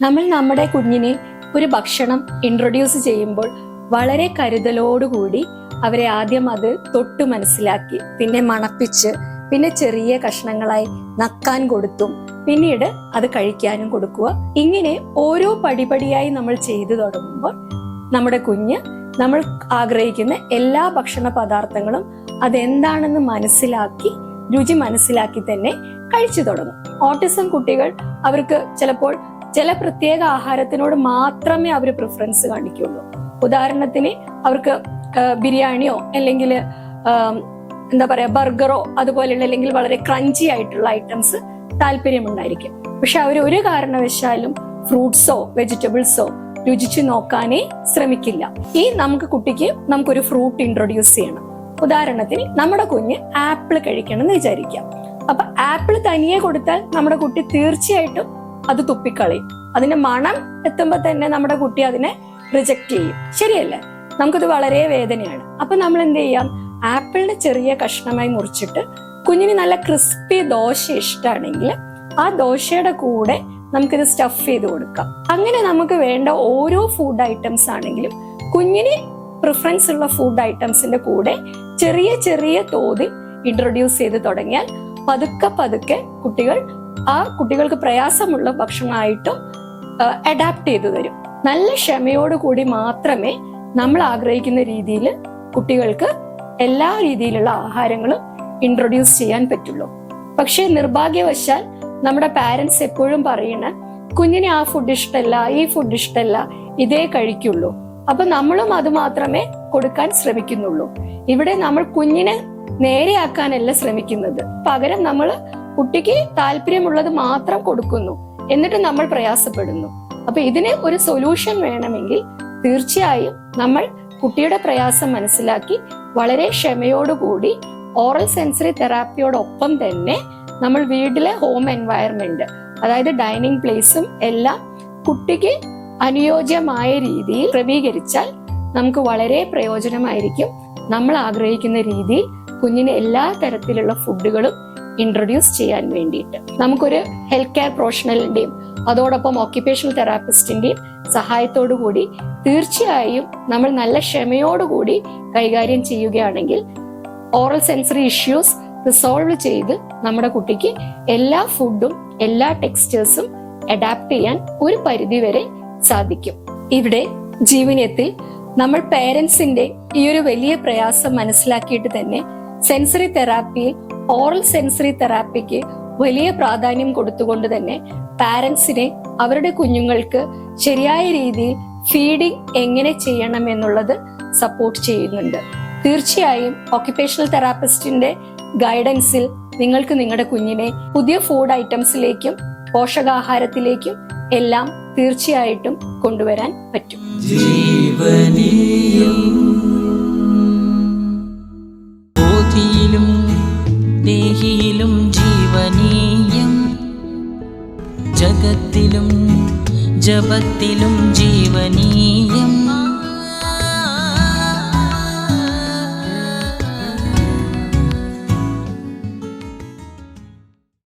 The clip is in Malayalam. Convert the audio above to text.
നമ്മൾ നമ്മുടെ കുഞ്ഞിനെ ഒരു ഭക്ഷണം ഇൻട്രൊഡ്യൂസ് ചെയ്യുമ്പോൾ വളരെ കരുതലോടുകൂടി അവരെ ആദ്യം അത് തൊട്ടു മനസ്സിലാക്കി പിന്നെ മണപ്പിച്ച് പിന്നെ ചെറിയ കഷ്ണങ്ങളായി നക്കാൻ കൊടുത്തും പിന്നീട് അത് കഴിക്കാനും കൊടുക്കുക. ഇങ്ങനെ ഓരോ പടിപടിയായി നമ്മൾ ചെയ്തു തുടങ്ങുമ്പോൾ നമ്മുടെ കുഞ്ഞ് നമ്മൾ ആഗ്രഹിക്കുന്ന എല്ലാ ഭക്ഷണ പദാർത്ഥങ്ങളും അതെന്താണെന്ന് മനസ്സിലാക്കി രുചി മനസ്സിലാക്കി തന്നെ കഴിച്ചു തുടങ്ങും. ഓട്ടിസം കുട്ടികൾ അവർക്ക് ചിലപ്പോൾ ചില പ്രത്യേക ആഹാരത്തിനോട് മാത്രമേ അവർ പ്രിഫറൻസ് കാണിക്കുള്ളൂ. ഉദാഹരണത്തിന് അവർക്ക് ബിരിയാണിയോ അല്ലെങ്കിൽ എന്താ പറയാ ബർഗറോ അതുപോലെയുള്ള അല്ലെങ്കിൽ വളരെ ക്രഞ്ചി ആയിട്ടുള്ള ഐറ്റംസ് താല്പര്യമുണ്ടായിരിക്കും. പക്ഷെ അവർ ഒരു കാരണവശാലും ഫ്രൂട്ട്സോ വെജിറ്റബിൾസോ രുചിച്ചു നോക്കാനേ ശ്രമിക്കില്ല. ഈ നമുക്ക് കുട്ടിക്ക് നമുക്കൊരു ഫ്രൂട്ട് ഇൻട്രൊഡ്യൂസ് ചെയ്യണം. ഉദാഹരണത്തിന് നമ്മുടെ കുഞ്ഞ് ആപ്പിൾ കഴിക്കണം എന്ന് വിചാരിക്കാം. അപ്പൊ ആപ്പിൾ തനിയെ കൊടുത്താൽ നമ്മുടെ കുട്ടി തീർച്ചയായിട്ടും അത് തുപ്പിക്കളയും. അതിന്റെ മണം എത്തുമ്പോൾ തന്നെ നമ്മുടെ കുട്ടി അതിനെ റിജക്റ്റ് ചെയ്യും. ശരിയല്ലേ? നമുക്കത് വളരെ വേദനയാണ്. അപ്പൊ നമ്മൾ എന്ത് ചെയ്യാം? ആപ്പിളിന്റെ ചെറിയ കഷ്ണമായി മുറിച്ചിട്ട് കുഞ്ഞിന് നല്ല ക്രിസ്പി ദോശ ഇഷ്ടമാണെങ്കിൽ ആ ദോശയുടെ കൂടെ നമുക്കിത് സ്റ്റഫ് ചെയ്ത് കൊടുക്കാം. അങ്ങനെ നമുക്ക് വേണ്ട ഓരോ ഫുഡ് ഐറ്റംസ് ആണെങ്കിലും കുഞ്ഞിന് പ്രിഫറൻസ് ഉള്ള ഫുഡ് ഐറ്റംസിന്റെ കൂടെ ചെറിയ ചെറിയ തോതിൽ ഇൻട്രൊഡ്യൂസ് ചെയ്ത് തുടങ്ങിയാൽ പതുക്കെ പതുക്കെ കുട്ടികൾ ആ കുട്ടികൾക്ക് പ്രയാസമുള്ള ഭക്ഷണമായിട്ടും അഡാപ്റ്റ് ചെയ്തു തരും. നല്ല ക്ഷമയോട് കൂടി മാത്രമേ നമ്മൾ ആഗ്രഹിക്കുന്ന രീതിയിൽ കുട്ടികൾക്ക് എല്ലാ രീതിയിലുള്ള ആഹാരങ്ങളും ഇൻട്രൊഡ്യൂസ് ചെയ്യാൻ പറ്റുള്ളൂ. പക്ഷേ നിർഭാഗ്യവശാൽ നമ്മുടെ പാരന്റ്സ് എപ്പോഴും പറയണ കുഞ്ഞിനെ ആ ഫുഡ് ഇഷ്ടമല്ല ഈ ഫുഡ് ഇഷ്ടമല്ല ഇതേ കഴിക്കുള്ളൂ. അപ്പൊ നമ്മളും അത് മാത്രമേ കൊടുക്കാൻ ശ്രമിക്കുന്നുള്ളൂ. ഇവിടെ നമ്മൾ കുഞ്ഞിനെ നേരെയാക്കാനല്ല ശ്രമിക്കുന്നത്. പകരം നമ്മൾ കുട്ടിക്ക് താല്പര്യമുള്ളത് മാത്രം കൊടുക്കുന്നു. എന്നിട്ട് നമ്മൾ പ്രയാസപ്പെടുന്നു. അപ്പൊ ഇതിന് ഒരു സൊല്യൂഷൻ വേണമെങ്കിൽ തീർച്ചയായും നമ്മൾ കുട്ടിയുടെ പ്രയാസം മനസ്സിലാക്കി വളരെ ക്ഷമയോടുകൂടി ഓറൽ സെൻസറി തെറാപ്പിയോടൊപ്പം തന്നെ നമ്മൾ വീട്ടിലെ ഹോം എൻവയർമെന്റ് അതായത് ഡൈനിങ് പ്ലേസും എല്ലാം കുട്ടിക്ക് അനുയോജ്യമായ രീതിയിൽ ക്രമീകരിച്ചാൽ നമുക്ക് വളരെ പ്രയോജനമായിരിക്കും. നമ്മൾ ആഗ്രഹിക്കുന്ന രീതിയിൽ കുഞ്ഞിന് എല്ലാ തരത്തിലുള്ള ഫുഡുകളും ഇൻട്രൊഡ്യൂസ് ചെയ്യാൻ വേണ്ടിയിട്ട്. നമുക്കൊരു ഹെൽത്ത് കെയർ പ്രൊഫഷണലിന്റെയും അതോടൊപ്പം ഓക്യുപ്പേഷണൽ തെറാപ്പിസ്റ്റിന്റെയും സഹായത്തോടു കൂടി തീർച്ചയായും നമ്മൾ നല്ല ക്ഷമയോടുകൂടി കൈകാര്യം ചെയ്യുകയാണെങ്കിൽ ഓറൽ സെൻസറി ഇഷ്യൂസ് റിസോൾവ് ചെയ്ത് നമ്മുടെ കുട്ടിക്ക് എല്ലാ ഫുഡും എല്ലാ ടെക്സ്റ്റേഴ്സും അഡാപ്റ്റ് ചെയ്യാൻ ഒരു പരിധി വരെ സാധിക്കും. ഇവിടെ ജീവനത്തിൽ നമ്മൾ പേരൻസിന്റെ ഈ ഒരു വലിയ പ്രയാസം മനസ്സിലാക്കിയിട്ട് തന്നെ സെൻസറി തെറാപ്പി ഓറൽ സെൻസറി തെറാപ്പിക്ക് വലിയ പ്രാധാന്യം കൊടുത്തുകൊണ്ട് തന്നെ പാരൻസിനെ അവരുടെ കുഞ്ഞുങ്ങൾക്ക് ശരിയായ രീതിയിൽ ഫീഡിംഗ് എങ്ങനെ ചെയ്യണം എന്നുള്ളത് സപ്പോർട്ട് ചെയ്യുന്നുണ്ട്. തീർച്ചയായും ഓക്യുപേഷണൽ തെറാപ്പിസ്റ്റിന്റെ ഗൈഡൻസിൽ നിങ്ങൾക്ക് നിങ്ങളുടെ കുഞ്ഞിനെ പുതിയ ഫുഡ് ഐറ്റംസിലേക്കും പോഷകാഹാരത്തിലേക്കും എല്ലാം തീർച്ചയായിട്ടും കൊണ്ടുവരാൻ പറ്റും. ജീവനിയും ദേഹിയിലും ജീവനീയം ജഗത്തിലും ജപത്തിലും ജീവനീയം